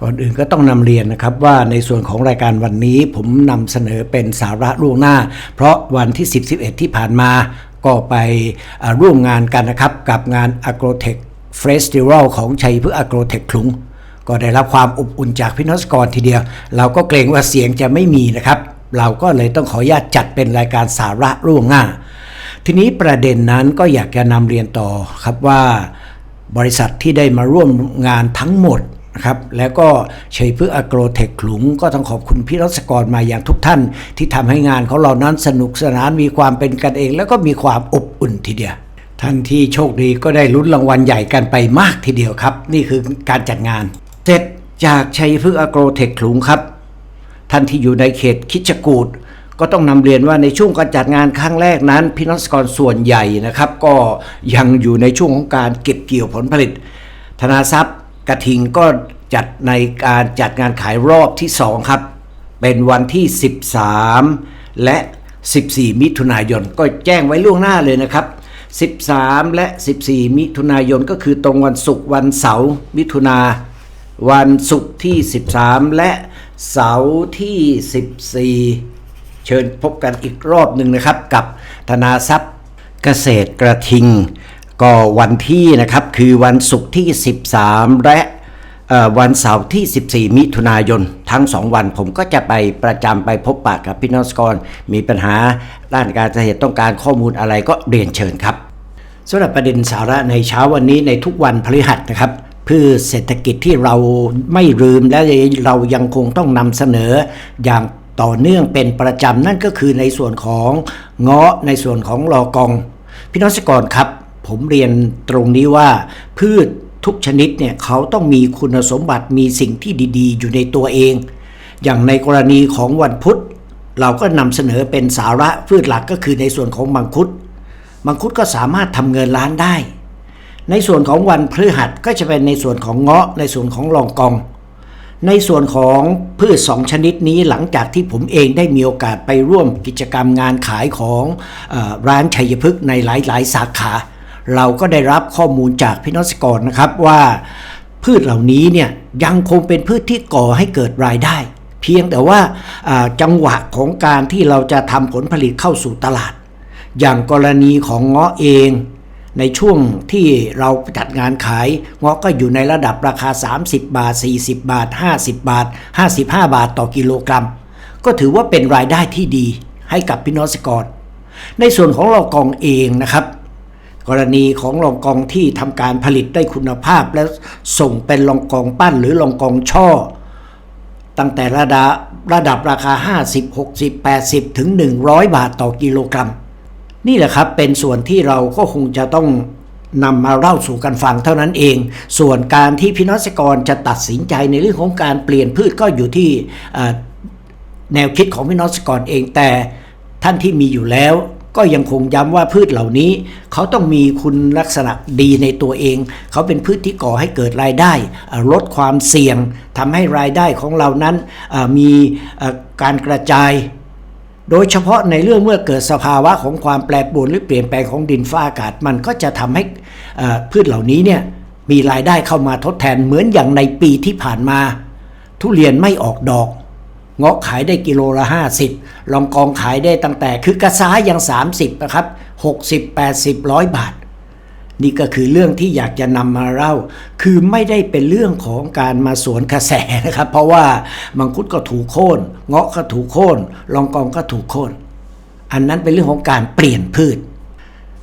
ก่อนอื่นก็ต้องนำเรียนนะครับว่าในส่วนของรายการวันนี้ผมนำเสนอเป็นสาระล่วงหน้า เพราะวันที่ 10 11 ที่ผ่านมาก็ไปร่วมงานกันนะครับ กับงาน Agrotech Festival ของชัยพฤกษ์ Agrotech คลุง ก็ได้รับความอบอุ่นจากพี่นอสกรทีเดียว เราก็เกรงว่าเสียงจะไม่มีนะครับ เราก็เลยต้องขออนุญาตจัดเป็นรายการสาระล่วงหน้า ทีนี้ประเด็นนั้นก็อยากจะนำเรียนต่อครับว่า บริษัทที่ได้มาร่วมงานทั้งหมด นะครับแล้วก็ชัยพฤกษ์อโกรเทคขลุง ก็ต้องขอบคุณพี่รัศกรมาอย่างทุกท่าน ที่ทำให้งานของเรานั้นสนุกสนานมีความเป็นกันเอง แล้วก็มีความอบอุ่นทีเดียวท่านที่โชคดีก็ได้ลุ้นรางวัลใหญ่กันไปมากทีเดียวครับ นี่คือการจัดงาน เสร็จจากชัยพฤกษ์อโกรเทคขลุงครับ ท่านที่อยู่ในเขตคิดจกูดก็ต้องนำเรียนว่าในช่วงการจัดงานครั้งแรกนั้น พี่น้องสกรส่วนใหญ่นะครับ ก็ยังอยู่ในช่วงของการเก็บเกี่ยวผลผลิต ธนาทรัพย์ กระทิงก็จัดในการจัดงานขายรอบที่ 2 ครับ เป็นวันที่ 13 และ 14 มิถุนายนก็แจ้งไว้ล่วงหน้าเลยนะครับ 13 และ 14 มิถุนายนก็คือตรงวันศุกร์วันเสาร์มิถุนาวันศุกร์ที่ 13 และเสาร์ที่ 14 เชิญพบกันอีกรอบหนึ่งนะครับ กับธนาทรัพย์เกษตรกระทิง ก็วันที่นะครับคือวันศุกร์ที่ 13 และวันเสาร์ที่ 14 มิถุนายน ทั้ง 2 วันผมก็จะไปประจำไปพบปะกับพี่น้องสกรมีปัญหาด้านการเกษตรต้องการข้อมูลอะไรก็เรียนเชิญครับสำหรับประเด็นสาระในเช้าวันนี้ในทุกวันพฤหัสนะครับเพื่อเศรษฐกิจที่เราไม่ลืมและเรายังคงต้องนำเสนออย่างต่อเนื่องเป็นประจำนั่นก็คือในส่วนของเงาะในส่วนของลอกอง พี่น้องสกรครับ ผมเรียนตรงนี้ว่า พืชทุกชนิดเนี่ยเขาต้องมีคุณสมบัติมีสิ่งที่ดีๆ อยู่ในตัวเอง อย่างในกรณีของวันพุธ เราก็นำเสนอเป็นสาระพืชหลักก็คือในส่วนของมังคุด มังคุดก็สามารถทำเงินล้านได้ ในส่วนของวันพฤหัสก็จะเป็นในส่วนของเงาะ ในส่วนของลองกอง ในส่วนของพืชสองชนิดนี้หลังจากที่ผมเองได้มีโอกาสไปร่วมกิจกรรมงานขายของออร้านชัยพฤกษ์ในหลายๆ สาขา เราก็ได้รับข้อมูลจากพี่นอสกรนะครับว่า พืชเหล่านี้เนี่ยยังคงเป็นพืชที่ก่อให้เกิดรายได้ เพียงแต่ว่าจังหวะของการที่เราจะทำผลผลิตเข้าสู่ตลาด อย่างกรณีของเงาะเองในช่วงที่เราจัดงานขายเงาะก็อยู่ในระดับราคา 30 บาท 40 บาท 50 บาท 55 บาทต่อกิโลกรัม ก็ถือว่าเป็นรายได้ที่ดีให้กับพี่น้องเกษตรกรในส่วนของเรากองเองนะครับ กรณีของรองกองที่ทำการผลิตได้คุณภาพ และส่งเป็นรองกองปั้นหรือรองกองช่อ ตั้งแต่ระดับระดับราคา 50 60 80 ถึง 100 บาทต่อกิโลกรัม นี่แหละครับเป็นส่วนที่เราก็คงจะต้องนำมาเล่าสู่กันฟังเท่านั้นเอง ส่วนการที่พี่น้องเกรจะตัดสินใจในเรื่องของการเปลี่ยนพืชก็อยู่ที่แนวคิดของพี่น้องเกษตรกรเองแต่ท่านที่มีอยู่แล้ว ก็ยังคงย้ำว่าพืชเหล่านี้ เขาต้องมีคุณลักษณะดีในตัวเอง เขาเป็นพืชที่ก่อให้เกิดรายได้ ลดความเสี่ยงทำให้รายได้ของเรานั้นมีการกระจาย โดยเฉพาะในเรื่องเมื่อเกิดสภาวะของความแปรปรวนหรือเปลี่ยนแปลงของดินฟ้าอากาศมันก็จะทำให้พืชเหล่านี้เนี่ยมีรายได้เข้ามาทดแทนเหมือนอย่างในปีที่ผ่านมา ทุเรียนไม่ออกดอก เงาะขายได้กิโลละ 50 ลองกองขายได้ตั้งแต่คือกระซ้ายยัง 30 นะครับ 60 80 100 บาท นี่ก็คือเรื่องที่อยากจะนำมาเล่า คือไม่ได้เป็นเรื่องของการมาสวนกระแสนะครับ เพราะว่ามังคุดก็ถูกโค่นเงาะก็ถูกโค่นลองกองก็ถูกโค่นอันนั้นเป็นเรื่องของการเปลี่ยนพืช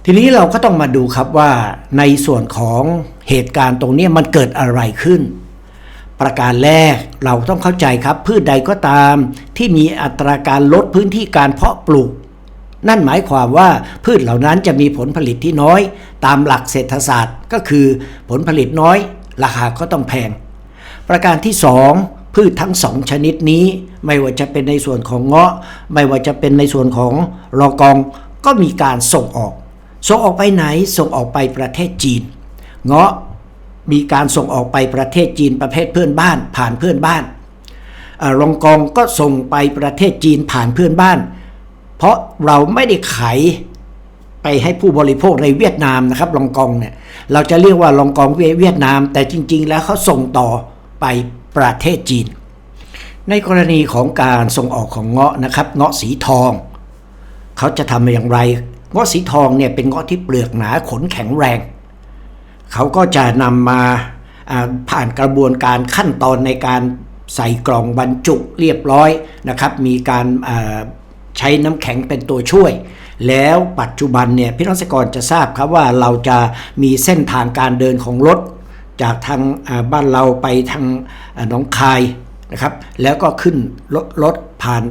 ทีนี้เราก็ต้องมาดูครับว่าในส่วนของเหตุการณ์ตรงนี้มันเกิดอะไรขึ้น ประการแรกเราต้องเข้าใจครับ พืชใดก็ตาม ที่มีอัตราการลดพื้นที่การเพาะปลูก นั่นหมายความว่าพืชเหล่านั้นจะมีผลผลิตที่น้อย ตามหลักเศรษฐศาสตร์ ก็คือผลผลิตน้อย ราคาก็ต้องแพง ประการที่สองพืชทั้งสองชนิดนี้ ไม่ว่าจะเป็นในส่วนของเงาะ ไม่ว่าจะเป็นในส่วนของรอกอง ก็มีการส่งออก ส่งออกไปไหนส่งออกไปประเทศจีน เงาะ มีการส่งออกไปประเทศจีนประเภทเพื่อนบ้าน ผ่านเพื่อนบ้านอรองกองก็ส่งไปประเทศจีนผ่านเพื่อนบ้าน เพราะเราไม่ได้ขายไปให้ผู้บริโภคในเวียดนามนะครับลองกองเนี่ยเราจะเรียกว่าลองกองเวียดนาม แต่จริง ๆ แล้วเขาส่งต่อไปประเทศจีน ในกรณีของการส่งออกของเงาะนะครับ เงาะสีทองเขาจะทำอย่างไร เงาะสีทองเนี่ยเป็นเงาะที่เปลือกหนาขนแข็งแรง เขาก็จะนำมาผ่านกระบวนการขั้นตอนในการใส่กล่องบรรจุเรียบร้อยนะครับ มีการใช้น้ำแข็งเป็นตัวช่วย แล้วปัจจุบันเนี่ยพี่น้องเกษตรกรจะทราบครับว่าเราจะมีเส้นทางการเดินของรถ จากทางบ้านเราไปทางหนองคายนะครับ แล้วก็ขึ้นรถรถผ่าน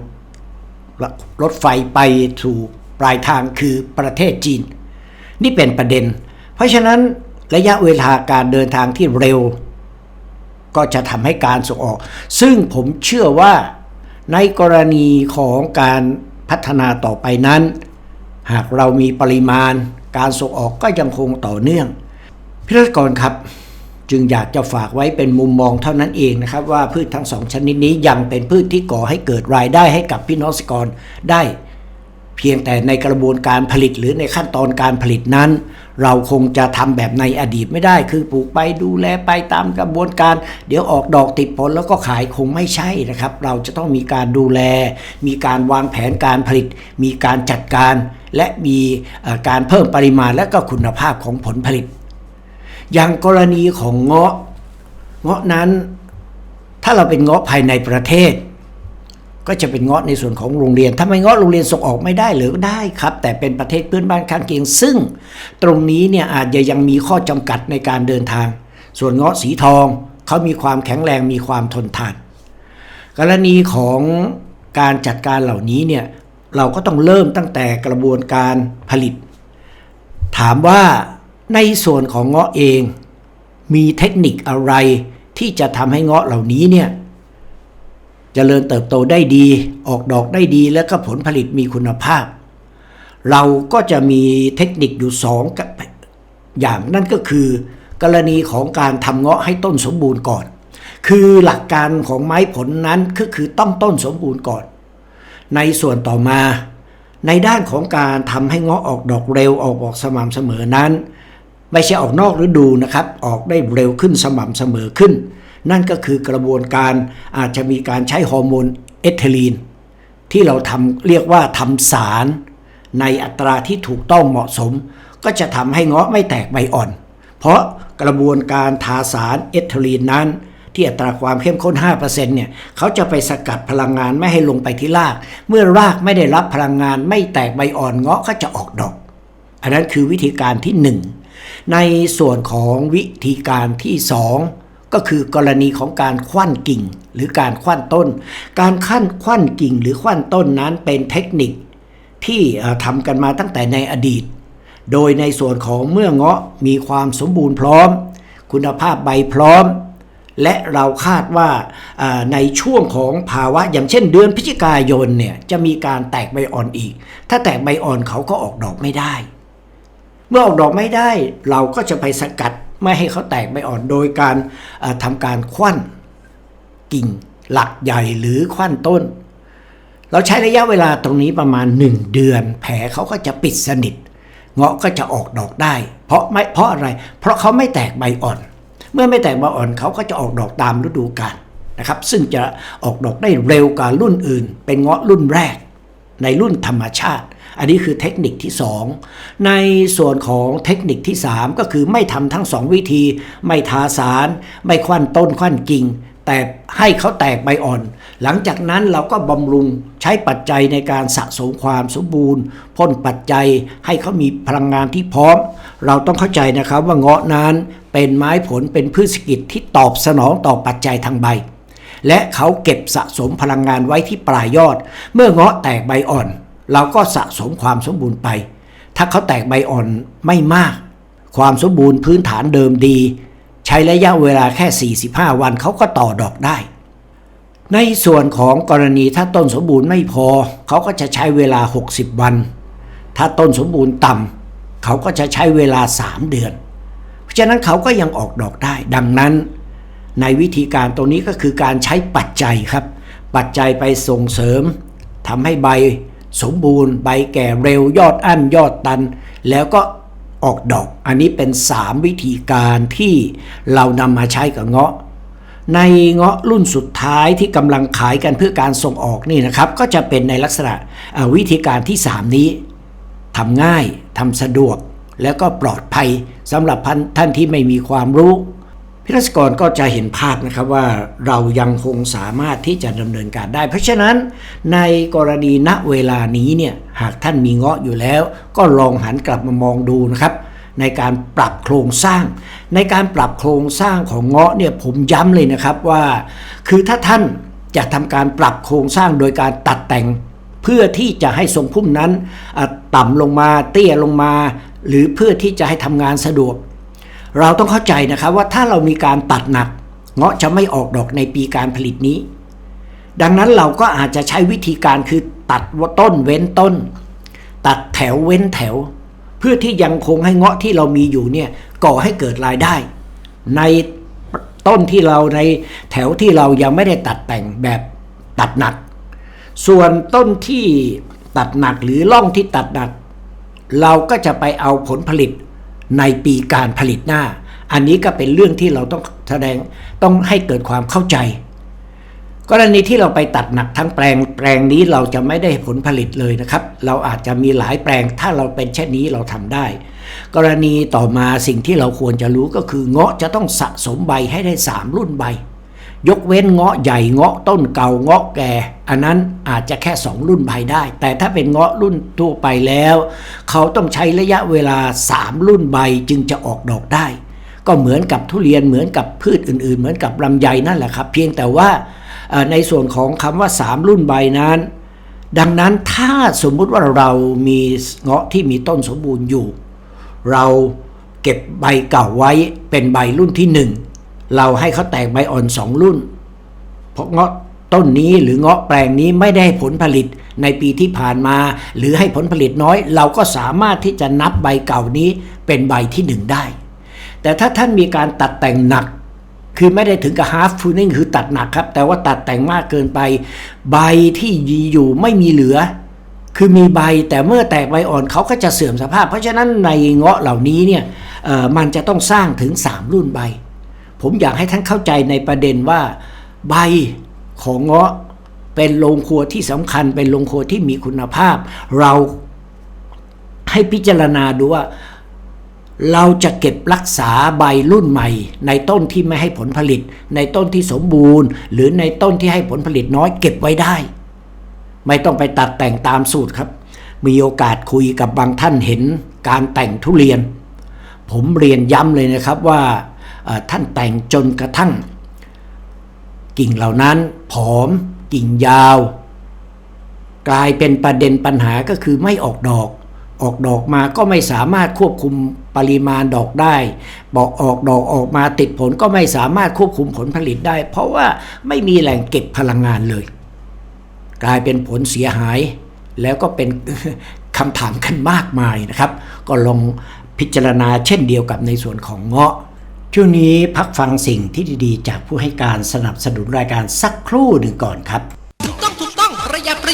รถไฟไปสู่ปลายทางคือประเทศจีน นี่เป็นประเด็น เพราะฉะนั้น ระยะเวลาการเดินทางที่เร็ว ก็จะทำให้การส่งออก ซึ่งผมเชื่อว่าในกรณีของการพัฒนาต่อไปนั้น หากเรามีปริมาณ การส่งออกก็ยังคงต่อเนื่องพี่รัตกรครับจึงอยากจะฝากไว้เป็นมุมมองเท่านั้นเองนะครับ ว่าพืชทั้งสองชนิดนี้ยังเป็นพืชที่ก่อให้เกิดรายได้ให้กับพี่น้องเกษตรกรได้ เพียงแต่ในกระบวนการผลิตหรือในขั้นตอนการผลิตนั้น เราคงจะทำแบบในอดีตไม่ได้ คือปลูกไปดูแลไปตามกระบวนการ เดี๋ยวออกดอกติดผลแล้วก็ขายคงไม่ใช่นะครับ เราจะต้องมีการดูแล มีการวางแผนการผลิต มีการจัดการ และมีการเพิ่มปริมาณและก็คุณภาพของผลผลิต อย่างกรณีของเงาะเงาะนั้น ถ้าเราเป็นเงาะภายในประเทศ ก็จะเป็นเงาะในส่วนของโรงเรียนทำไมเงาะโรงเรียนส่งออกไม่ได้หรือได้ครับ แต่เป็นประเทศเพื่อนบ้านข้างเคียง ซึ่งตรงนี้เนี่ยอาจจะยังมีข้อจำกัดในการเดินทาง ส่วนเงาะสีทองเขามีความแข็งแรงมีความทนทาน กรณีของการจัดการเหล่านี้เนี่ยเราก็ต้องเริ่มตั้งแต่กระบวนการผลิต ถามว่าในส่วนของเงาะเอง มีเทคนิคอะไรที่จะทำให้เงาะเหล่านี้เนี่ย เจริญเติบโตได้ดี ออกดอกได้ดีและก็ผลผลิตมีคุณภาพ เราก็จะมีเทคนิคอยู่สองอย่างนั่นก็คือ กรณีของการทำเงาะให้ต้นสมบูรณ์ก่อน คือหลักการของไม้ผลนั้นก็คือต้องต้นสมบูรณ์ก่อน ในส่วนต่อมา ในด้านของการทำให้เงาะออกดอกเร็วออกดอกสม่ำเสมอนั้น ไม่ใช่ออกนอกฤดูนะครับ ออกได้เร็วขึ้นสม่ำเสมอขึ้น นั่นก็คือกระบวนการอาจจะมีการใช้ฮอร์โมนเอทิลีน ที่เราทำเรียกว่าทำสารในอัตราที่ถูกต้องเหมาะสม ก็จะทำให้เงาะไม่แตกใบอ่อน เพราะกระบวนการทาสารเอทิลีนนั้น ที่อัตราความเข้มข้น 5%เนี่ยเขาจะไปสกัดพลังงานไม่ให้ลงไปที่ราก เมื่อรากไม่ได้รับพลังงานไม่แตกใบอ่อนเงาะก็จะออกดอก อันนั้นคือวิธีการที่ 1 ในส่วนของวิธีการที่ 2 ก็คือกรณีของการคว้านกิ่งหรือการคว้านต้น การขั้นคว้านกิ่งหรือคว้านต้นนั้นเป็นเทคนิคที่ทำกันมาตั้งแต่ในอดีต โดยในส่วนของเมื่อเงาะมีความสมบูรณ์พร้อม คุณภาพใบพร้อม และเราคาดว่าอ่าในช่วงของภาวะอย่างเช่นเดือนพฤศจิกายนเนี่ยจะมีการแตกใบอ่อนอีก ถ้าแตกใบอ่อนเขาก็ออกดอกไม่ได้ เมื่อออกดอกไม่ได้ เราก็จะไปสกัด ไม่ให้เขาแตกใบอ่อนโดยการทำการควั้นกิ่งหลักใหญ่หรือควั้นต้น เราใช้ระยะเวลาตรงนี้ประมาณ 1 เดือน แผลเขาก็จะปิดสนิท เงาะก็จะออกดอกได้ เพราะไม่เพราะอะไร เพราะเขาไม่แตกใบอ่อน เมื่อไม่แตกใบอ่อนเขาก็จะออกดอกตามฤดูกาลนะครับ ซึ่งจะออกดอกได้เร็วกว่ารุ่นอื่น เป็นเงาะรุ่นแรกในรุ่นธรรมชาติ อันนี้คือเทคนิคที่ 2 ในส่วนของเทคนิคที่ 3 ก็คือไม่ทำทั้ง 2 วิธี ไม่ทาสาร ไม่ควันต้นควันกิ่ง แต่ให้เขาแตกใบอ่อน หลังจากนั้นเราก็บำรุงใช้ปัจจัยในการสะสมความสมบูรณ์พ่นปัจจัยให้เขามีพลังงานที่พร้อม เราต้องเข้าใจนะครับว่าเงาะนั้นเป็นไม้ผลเป็นพืชกิจที่ตอบสนองต่อปัจจัยทางใบ และเขาเก็บสะสมพลังงานไว้ที่ปลายยอด เมื่อเงาะแตกใบอ่อน เราก็สะสมความสมบูรณ์ไป ถ้าเขาแตกใบอ่อนไม่มาก ความสมบูรณ์พื้นฐานเดิมดี ใช้ระยะเวลาแค่ 45 วันเขาก็ต่อดอกได้ ในส่วนของกรณีถ้าต้นสมบูรณ์ไม่พอ เขาก็จะใช้เวลา 60 วัน ถ้าต้นสมบูรณ์ต่ำเขาก็จะใช้เวลา 3 เดือน เพราะฉะนั้นเขาก็ยังออกดอกได้ ดังนั้น ในวิธีการตรงนี้ก็คือการใช้ปัจจัยครับ ปัจจัยไปส่งเสริมทำให้ใบ สมบูรณ์ใบแก่เร็วยอดอั้นยอดตัน แล้วก็ออกดอก อันนี้เป็น 3 วิธีการที่เรานำมาใช้กับเงาะ ในเงาะรุ่นสุดท้ายที่กำลังขายกันเพื่อการส่งออกนี่นะครับ ก็จะเป็นในลักษณะวิธีการที่ 3 นี้ทำง่ายทำสะดวก แล้วก็ปลอดภัยสำหรับท่านที่ไม่มีความรู้ พิรัศกรก็จะเห็นภาพนะครับว่าเรายังคงสามารถที่จะดำเนินการได้ เพราะฉะนั้นในกรณีณเวลานี้เนี่ยหากท่านมีเงาะอยู่แล้ว ก็ลองหันกลับมามองดูนะครับ ในการปรับโครงสร้าง ในการปรับโครงสร้างของเงาะเนี่ยผมย้ำเลยนะครับว่า คือถ้าท่านจะทำการปรับโครงสร้างโดยการตัดแต่ง เพื่อที่จะให้ทรงพุ่มนั้นอะต่ำลงมาเตี้ยลงมา หรือเพื่อที่จะให้ทำงานสะดวก เราต้องเข้าใจนะครับว่าถ้าเรามีการตัดหนัก เงาะจะไม่ออกดอกในปีการผลิตนี้ ดังนั้นเราก็อาจจะใช้วิธีการคือตัดต้นเว้นต้น ตัดแถวเว้นแถว เพื่อที่ยังคงให้เงาะที่เรามีอยู่เนี่ยก่อให้เกิดรายได้ ในต้นที่เราในแถวที่เรายังไม่ได้ตัดแต่งแบบตัดหนัก ส่วนต้นที่ตัดหนักหรือล่องที่ตัดหนัก เราก็จะไปเอาผลผลิต ในปีการผลิตหน้า อันนี้ก็เป็นเรื่องที่เราต้องแสดงต้องให้เกิดความเข้าใจ กรณีที่เราไปตัดหนักทั้งแปลงแปลงนี้เราจะไม่ได้ผลผลิตเลยนะครับ เราอาจจะมีหลายแปลงถ้าเราเป็นเช่นนี้เราทำได้ กรณีต่อมาสิ่งที่เราควรจะรู้ก็คือเงาะจะต้องสะสมใบให้ได้ 3 รุ่นใบ ยกเว้นเงาะใหญ่เงาะต้นเก่าเงาะแก่ อันนั้นอาจจะแค่ 2 รุ่นใบได้ แต่ถ้าเป็นเงาะรุ่นทั่วไปแล้ว เขาต้องใช้ระยะเวลา 3 รุ่นใบจึงจะออกดอกได้ ก็เหมือนกับทุเรียนเหมือนกับพืชอื่น ๆ เหมือนกับลำไยนั่นแหละครับ เพียงแต่ว่าในส่วนของคำว่า 3 รุ่นใบนั้น ดังนั้นถ้าสมมุติว่าเรามีเงาะที่มีต้นสมบูรณ์อยู่ เราเก็บใบเก่าไว้เป็นใบรุ่นที่หนึ่ง เราให้เขาแตกใบอ่อนสองรุ่น เพราะเงาะต้นนี้หรือเงาะแปลงนี้ไม่ได้ผลผลิตในปีที่ผ่านมา หรือให้ผลผลิตน้อย เราก็สามารถที่จะนับใบเก่านี้เป็นใบที่หนึ่งได้ แต่ถ้าท่านมีการตัดแต่งหนัก คือไม่ได้ถึงกับ half pruning คือตัดหนักครับ แต่ว่าตัดแต่งมากเกินไป ใบที่ยีอยู่ไม่มีเหลือ คือมีใบแต่เมื่อแตกใบอ่อนเขาก็จะเสื่อมสภาพ เพราะฉะนั้นในเงาะเหล่านี้เนี่ยมันจะต้องสร้างถึง 3 รุ่นใบ ผมอยากให้ท่านเข้าใจในประเด็นว่าใบของเงาะเป็นโรงครัวที่สำคัญ เป็นโรงครัวที่มีคุณภาพ เราให้พิจารณาดูว่า เราจะเก็บรักษาใบรุ่นใหม่ ในต้นที่ไม่ให้ผลผลิต ในต้นที่สมบูรณ์ หรือในต้นที่ให้ผลผลิตน้อยเก็บไว้ได้ ไม่ต้องไปตัดแต่งตามสูตรครับ มีโอกาสคุยกับบางท่านเห็นการแต่งทุเรียน ผมเรียนย้ำเลยนะครับว่า ท่านแต่งจนกระทั่ง กิ่งเหล่านั้นผอม กิ่งยาว กลายเป็นประเด็นปัญหาก็คือไม่ออกดอก ออกดอกมาก็ไม่สามารถควบคุมปริมาณดอกได้ บอกออกดอกออกมาติดผลก็ไม่สามารถควบคุมผลผลิตได้ เพราะว่าไม่มีแหล่งเก็บพลังงานเลย กลายเป็นผลเสียหาย แล้วก็เป็นคำถามกันมากมายนะครับ ก็ลองพิจารณาเช่นเดียวกับในส่วนของเงาะ ช่วงนี้พักฟังสิ่งที่ดีๆ จากผู้ให้การสนับสนุนรายการสักครู่หนึ่งก่อนครับ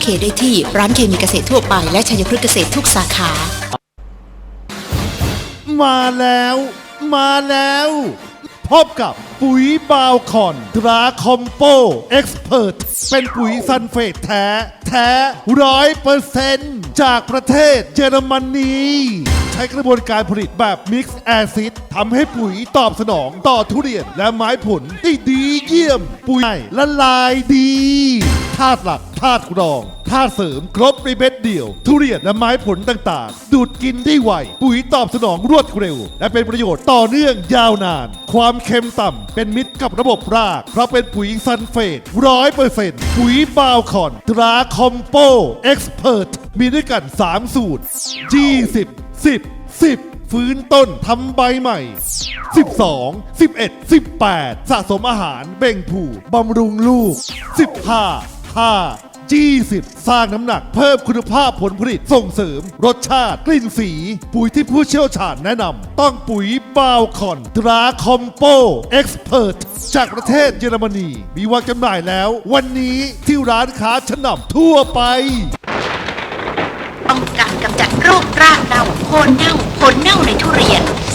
เคได้ที่ร้านเคมีเกษตรทั่วไปและชัยพฤกษ์เกษตรทุกสาขา มาแล้ว มาแล้ว พบกับปุ๋ยบาวคอนตราคอมโปเอ็กซ์เพรเป็นปุ๋ยซันเฟตแท้ แท้ร้อยเปอร์เซนต์จากประเทศเยอรมนี ใช้กระบวนการผลิตแบบมิกซ์แอซิดทำให้ปุ๋ยตอบสนองต่อทุเรียนและไม้ผลได้ดีเยี่ยม ปุ๋ยละลายดี ธาตุหลักธาตุรองธาตุเสริมครบในเม็ดเดียว ทุเรียนและไม้ผลต่างๆ ดูดกินได้ไว ปุ๋ยตอบสนองรวดเร็ว และเป็นประโยชน์ต่อเนื่องยาวนาน ความเค็มต่ำเป็นมิตรกับระบบราก เพราะเป็นปุ๋ยซันเฟตร้อยเปอร์เซ็นต์ปุ๋ยบาวคอนตราคอมโปเอ็กซ์เพรมีด้วยกัน 3 สูตร 20 10 10ฟื้นต้นทำใบใหม่ 12 11 18 สะสมอาหารเบ่งผูบำรุงลูก 15 5 20สร้างน้ำหนักเพิ่มคุณภาพผลผลิตส่งเสริม รสชาติกลิ่นสี ปุ๋ยที่ผู้เชี่ยวชาญแนะนำต้องปุ๋ยบาวคอนตราคอมโปเอ็กซ์เพรสจากประเทศเยอรมนี มีวางจำหน่ายแล้ว วันนี้ที่ร้านค้าชั้นนำทั่วไปต้องการกำจัดโรครากเน่าโคนเน่าผลเน่าในทุเรียน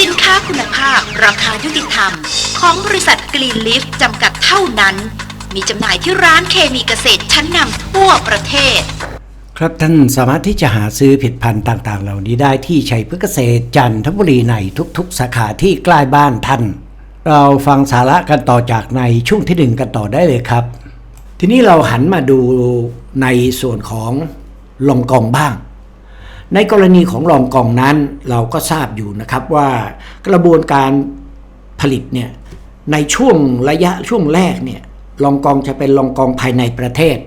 สินค้าคุณภาพ ราคายุติธรรม ของบริษัทกรีนลิฟจำกัดเท่านั้น มีจำหน่ายที่ร้านเคมีเกษตรชั้นนำทั่วประเทศ ครับท่านสามารถที่จะหาซื้อผลิดพันธุ์ต่างๆ เหล่านี้ได้ที่ชัยพฤกษเกษตรจันทบุรีในทุกๆ สาขาที่ใกล้บ้านท่าน เราฟังสาระกันต่อจากในช่วงที่หนึ่งกันต่อได้เลยครับ ทีนี้เราหันมาดูในส่วนของลงกองบ้าง ในกรณีของลองกองนั้นเราก็ทราบอยู่นะครับว่ากระบวนการผลิตเนี่ยในช่วงระยะช่วงแรกเนี่ยลองกองจะเป็นลองกองภายในประเทศ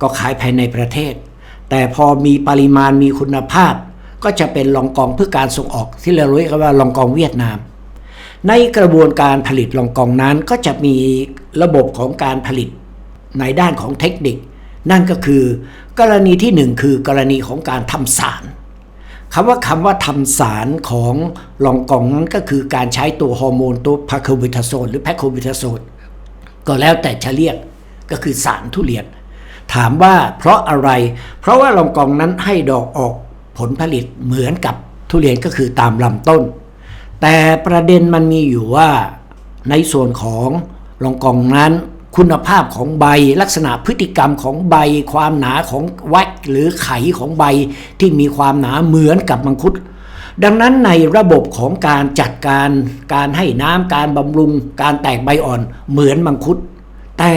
ก็ขายภายในประเทศ แต่พอมีปริมาณมีคุณภาพ ก็จะเป็นลองกองเพื่อการส่งออก ที่เราเรียกว่าลองกองเวียดนาม ในกระบวนการผลิตลองกองนั้นก็จะมีระบบของการผลิตในด้านของเทคนิค นั่นก็คือกรณีที่หนึ่งคือกรณีของการทำสารคำว่าคำว่าทำสารของลองกองนั้นก็คือการใช้ตัวฮอร์โมนตัวพาโคบิทาโซนหรือแพคโคบิทาโซนก็แล้วแต่จะเรียกก็คือสารทุเรียน ถามว่าเพราะอะไร เพราะว่าลองกองนั้นให้ดอกออกผลผลิตเหมือนกับทุเรียนก็คือตามลำต้น แต่ประเด็นมันมีอยู่ว่าในส่วนของลองกองนั้น คุณภาพของใบลักษณะพฤติกรรมของใบ ความหนาของแว็กหรือไขของใบที่มีความหนาเหมือนกับมังคุด ดังนั้นในระบบของการจัดการการให้น้ำการบำรุง การแตกใบอ่อนเหมือนมังคุด แต่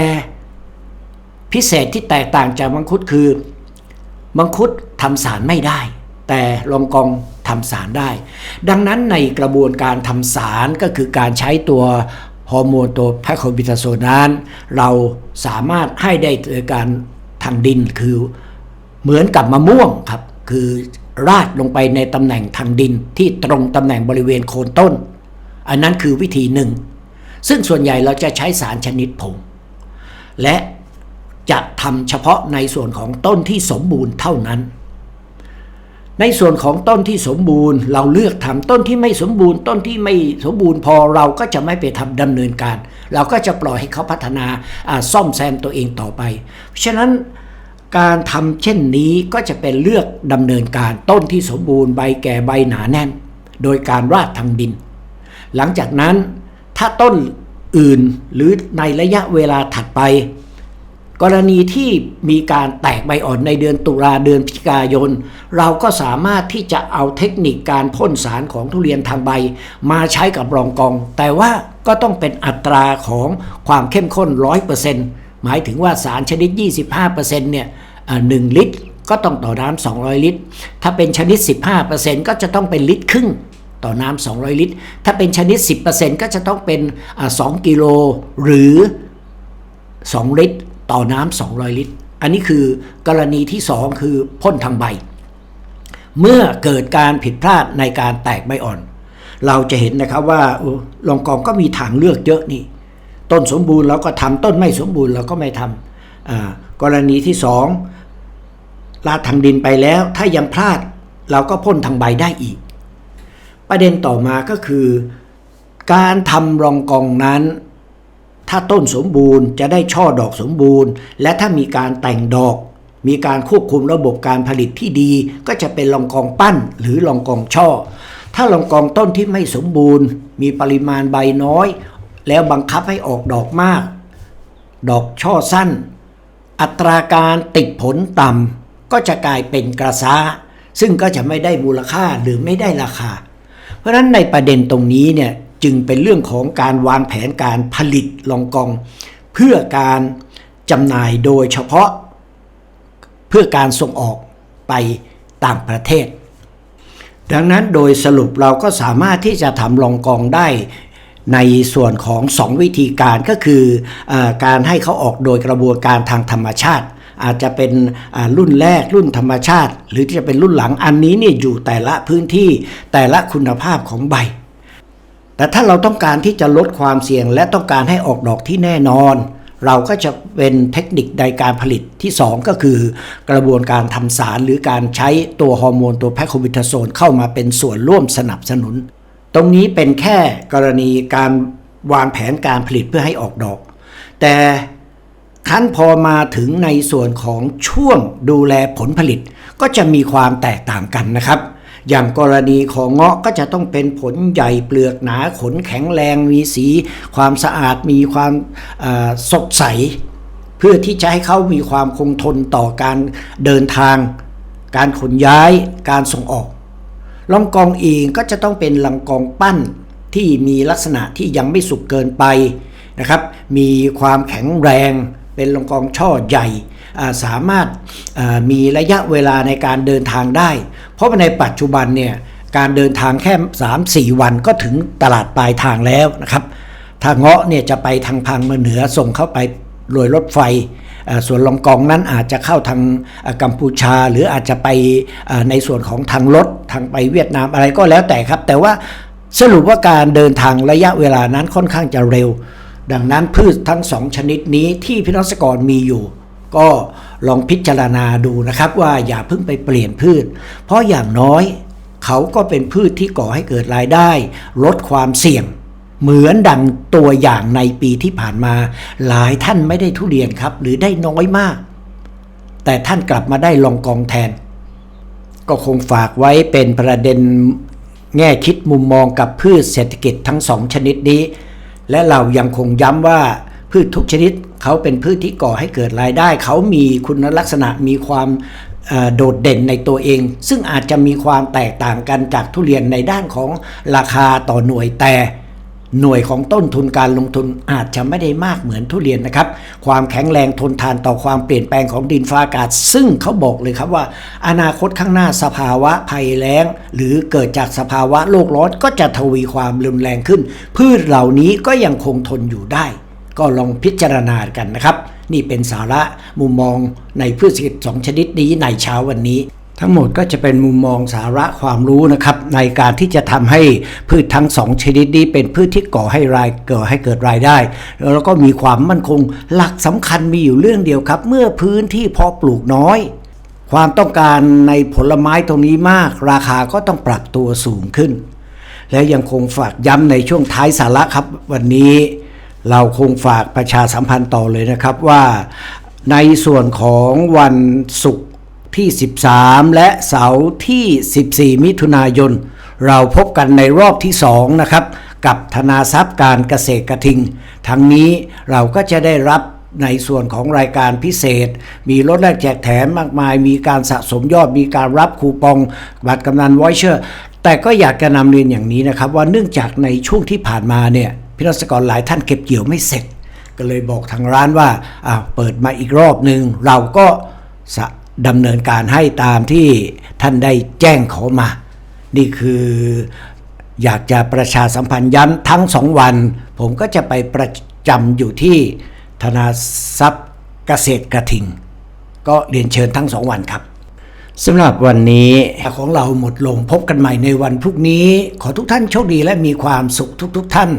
พิเศษที่แตกต่างจากมังคุดคือมังคุดทำสารไม่ได้ แต่ลองกองทำสารได้ ดังนั้นในกระบวนการทำสารก็คือการใช้ตัว ฮอร์โมนตัวแพคโคบิทาโซนนั้น เราสามารถให้ได้โดยการทางดินคือเหมือนกับมะม่วงครับ คือราดลงไปในตำแหน่งทางดินที่ตรงตำแหน่งบริเวณโคนต้น อันนั้นคือวิธีหนึ่ง ซึ่งส่วนใหญ่เราจะใช้สารชนิดผง และจะทำเฉพาะในส่วนของต้นที่สมบูรณ์เท่านั้น ในส่วนของต้นที่สมบูรณ์ เราเลือกทำต้นที่ไม่สมบูรณ์ ต้นที่ไม่สมบูรณ์พอเราก็จะไม่ไปทำดำเนินการ เราก็จะปล่อยให้เขาพัฒนาซ่อมแซมตัวเองต่อไป เพราะฉะนั้นการทำเช่นนี้ก็จะเป็นเลือกดำเนินการต้นที่สมบูรณ์ใบแก่ใบหนาแน่น โดยการราดทางดิน หลังจากนั้นถ้าต้นอื่นหรือในระยะเวลาถัดไป กรณีที่มีการแตกใบอ่อนในเดือนตุลาเดือนพฤศจิกายน เราก็สามารถที่จะเอาเทคนิคการพ่นสารของทุเรียนทางใบ มาใช้กับรองกอง แต่ว่าก็ต้องเป็นอัตราของความเข้มข้น 100%หมายถึงว่าสารชนิด 25%เนี่ยอ่าหนึ่งลิตรก็ต้องต่อน้ำ200 ลิตร ถ้าเป็นชนิด 15%ก็จะต้องเป็นลิตรครึ่งต่อน้ำ200 ลิตร ถ้าเป็นชนิด 10%ก็จะต้องเป็นอ่า2กิโลหรือ 2 ลิตร ต่อน้ำ200 ลิตร อันนี้คือกรณีที่ 2 คือพ่นทางใบ เมื่อเกิดการผิดพลาดในการแตกใบอ่อน เราจะเห็นนะครับว่าโอ้ลองกองก็มีทางเลือกเยอะนี่ ต้นสมบูรณ์เราก็ทำต้นไม่สมบูรณ์เราก็ไม่ทำอ่ากรณีที่สองลาดทางดินไปแล้วถ้ายังพลาดเราก็พ่นทางใบได้อีก ประเด็นต่อมาก็คือ การทำรองกองนั้น ถ้าต้นสมบูรณ์จะได้ช่อดอกสมบูรณ์ และถ้ามีการแต่งดอก มีการควบคุมระบบการผลิตที่ดี ก็จะเป็นรองกองปั้นหรือรองกองช่อ ถ้ารองกองต้นที่ไม่สมบูรณ์ มีปริมาณใบน้อย แล้วบังคับให้ออกดอกมาก ดอกช่อสั้น อัตราการติดผลต่ำก็จะกลายเป็นกระซ้า ซึ่งก็จะไม่ได้มูลค่าหรือไม่ได้ราคา เพราะฉะนั้นในประเด็นตรงนี้เนี่ย จึงเป็นเรื่องของการวางแผนการผลิตลองกอง เพื่อการจำหน่ายโดยเฉพาะ เพื่อการส่งออกไปต่างประเทศ ดังนั้นโดยสรุปเราก็สามารถที่จะทำลองกองได้ในส่วนของ 2 วิธีการก็คืออการให้เขาออกโดยกระบวนการทางธรรมชาติ อาจจะเป็นรุ่นแรกรุ่นธรรมชาติ หรือจะเป็นรุ่นหลังอันนี้เนี่ยอยู่แต่ละพื้นที่แต่ละคุณภาพของใบ แต่ถ้าเราต้องการที่จะลดความเสี่ยง และต้องการให้ออกดอกที่แน่นอน เราก็จะเป็นเทคนิคในการผลิตที่ 2 ก็คือ กระบวนการทำสารหรือการใช้ตัวฮอร์โมนตัวแพคโคบิทาโซนเข้ามาเป็นส่วนร่วมสนับสนุน ตรงนี้เป็นแค่กรณีการวางแผนการผลิตเพื่อให้ออกดอก แต่ขั้นพอมาถึงในส่วนของช่วงดูแลผลผลิต ก็จะมีความแตกต่างกันนะครับ อย่างกรณีของเงาะก็จะต้องเป็นผลใหญ่เปลือกหนาขนแข็งแรงมีสี ความสะอาดมีความสดใส เพื่อที่จะให้เขามีความคงทนต่อการเดินทาง การขนย้ายการส่งออกลองกองเองก็จะต้องเป็นลังกองปั้นที่มีลักษณะที่ยังไม่สุกเกินไปนะครับ มีความแข็งแรง เป็นลงกองช่อใหญ่สามารถมีระยะเวลาในการเดินทางได้ เพราะในปัจจุบันเนี่ยการเดินทางแค่ 3-4 วันก็ถึงตลาดปลายทางแล้วนะครับ ถ้าเงาะเนี่ยจะไปทางพังมาเหนือส่งเข้าไปโดยรถไฟ ส่วนลองกองนั้นอาจจะเข้าทางกัมพูชา หรืออาจจะไปในส่วนของทางรถทางไปเวียดนามอะไรก็แล้วแต่ครับ แต่ว่าสรุปว่าการเดินทางระยะเวลานั้นค่อนข้างจะเร็ว ดังนั้นพืชทั้งสองชนิดนี้ที่พี่น้องเกษตรกรมีอยู่ ก็ลองพิจารณาดูนะครับว่าอย่าเพิ่งไปเปลี่ยนพืช เพราะอย่างน้อยเขาก็เป็นพืชที่ก่อให้เกิดรายได้ ลดความเสี่ยง เหมือนดังตัวอย่างในปีที่ผ่านมา หลายท่านไม่ได้ทุเรียนครับ หรือได้น้อยมาก แต่ท่านกลับมาได้ลองกองแทน ก็คงฝากไว้เป็นประเด็นแง่คิดมุมมองกับพืชเศรษฐกิจทั้งสองชนิดนี้ และเรายังคงย้ำว่าพืชทุกชนิดเขาเป็นพืชที่ก่อให้เกิดรายได้ เขามีคุณลักษณะมีความโดดเด่นในตัวเอง ซึ่งอาจจะมีความแตกต่างกันจากทุเรียนในด้านของราคาต่อหน่วยแต่ หน่วยของต้นทุนการลงทุนอาจจะไม่ได้มากเหมือนทุเรียนนะครับ ความแข็งแรงทนทานต่อความเปลี่ยนแปลงของดินฟ้าอากาศ ซึ่งเขาบอกเลยครับว่า อนาคตข้างหน้าสภาวะภัยแล้ง หรือเกิดจากสภาวะโลกร้อนก็จะทวีความรุนแรงขึ้น พืชเหล่านี้ก็ยังคงทนอยู่ได้ ก็ลองพิจารณากันนะครับ นี่เป็นสาระมุมมองในพืชเศรษฐกิจสองชนิดนี้ในเช้าวันนี้ ทั้งหมดก็จะเป็นมุมมองสาระความรู้นะครับในการที่จะทำให้พืชทั้งสองชนิดนี้เป็นพืชที่ก่อให้รายเก่อให้เกิดรายได้ แล้วก็มีความมั่นคงหลักสำคัญมีอยู่เรื่องเดียวครับ เมื่อพื้นที่เพาะปลูกน้อย ความต้องการในผลไม้ตรงนี้มาก ราคาก็ต้องปรับตัวสูงขึ้น และยังคงฝากย้ำในช่วงท้ายสาระครับ วันนี้เราคงฝากประชาสัมพันธ์ต่อเลยนะครับว่าในส่วนของวันศุกร์ ที่ 13 และเสาร์ที่ 14 มิถุนายน เราพบกันในรอบที่ 2 นะครับ กับธนาทรัพย์การเกษตรกระทิง ทั้งนี้เราก็จะได้รับในส่วนของรายการพิเศษ มีลดแลกแจกแถมมากมาย มีการสะสมยอด มีการรับคูปอง บัตรกำนันไวเชอร์ แต่ก็อยากจะนำเรียนอย่างนี้นะครับ ว่าเนื่องจากในช่วงที่ผ่านมาเนี่ยพี่รัศกรหลายท่านเก็บเกี่ยวไม่เสร็จ ก็เลยบอกทางร้านว่าอ้าวเปิดมาอีกรอบหนึ่งเราก็สะ ดำเนินการให้ตามที่ท่านได้แจ้งเขามา นี่คืออยากจะประชาสัมพันธ์ย้ำทั้งสองวัน ผมก็จะไปประจำอยู่ที่ธนาทรัพย์เกษตรกระทิง ก็เรียนเชิญทั้งสองวันครับสำหรับวันนี้ของเราหมดลงพบกันใหม่ในวันพรุ่งนี้ ขอทุกท่านโชคดีและมีความสุขทุกๆท่าน